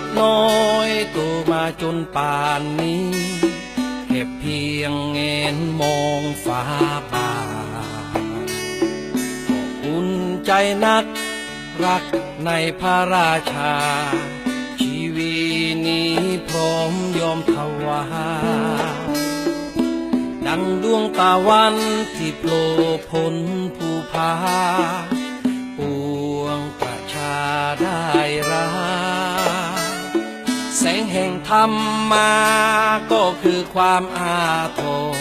กน้อยโตมาจนป่านนี้แค่เพียงเงนมองฟ้าบานก็อุ่นใจนักรักในพระราชา ชีวีนี้พร้อมยอมถวายดังดวงตะวันที่โผล่พ้นภูผา ธรรมมาก็คือความอาทร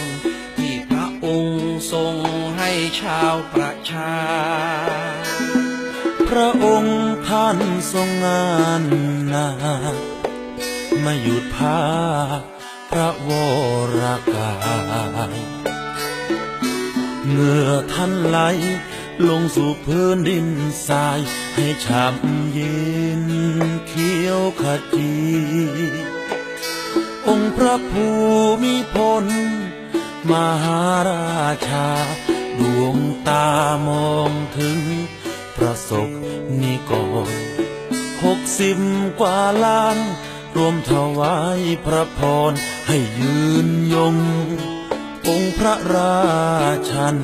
ที่พระองค์ทรงให้ชาวประชา พระองค์ท่านทรงงานนาม่หยุดพาพระวรากายเหงื่อท่านไหลลงสู่พื้นดินทรายให้ช้ำเย็นเขียวขจี องค์พระภูมิพล มหาราชา ดวงตามองถึง ประสบนิกรหกสิบกว่าล้าน รวมถวายพระพรให้ยืนยง องค์พระราชัน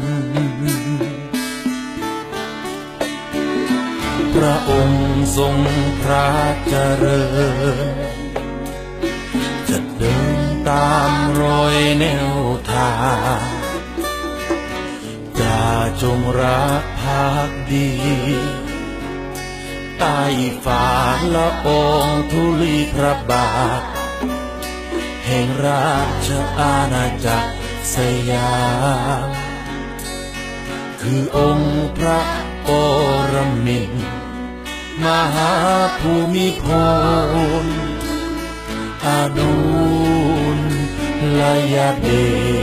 พระองค์ทรงพระเจริญ ตามรอยแนวทางจะจงรักภักดีใต้ฝ่าละองธุลีพระบาท แห่งราชอาณาจักรสยามคือองค์พระปรมินมหาภูมิพลอดุ ลล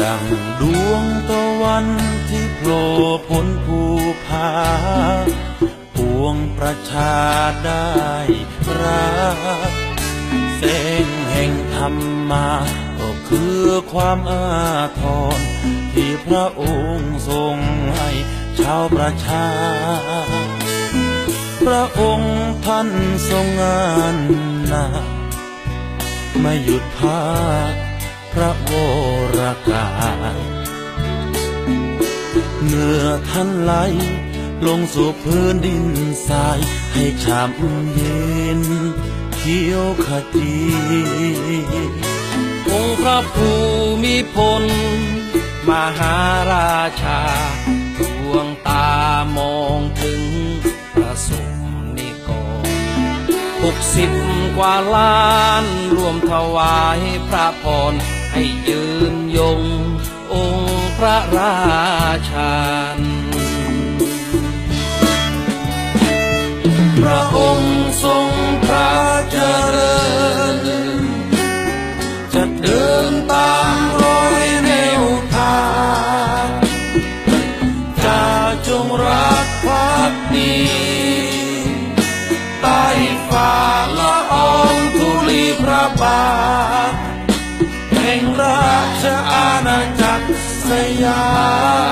ดังดวงตะวันที่โผล่พ้นภูผาปวงประชาได้รักแสงแห่งธรรมาก็คือความอาทรที่พระองค์ทรงให้ชาวประชา ระองค์ท่านทรงงานหนักไม่หยุดพักพระวรากายเหงื่อท่านไหลลงสู่พื้นดินทรายให้ช้ำเย็นเขียวขจีองค์พระภูมิพลมหาราช หกสิบกว่าล้านรวมถวายพระพรให้ยืนยง องค์พระราชันพระองค์ทรงพระเจริญ จะเดินตามรอยแนวทางจะจงรักภักดี บาทแห่งราชอาณาจักรสยาม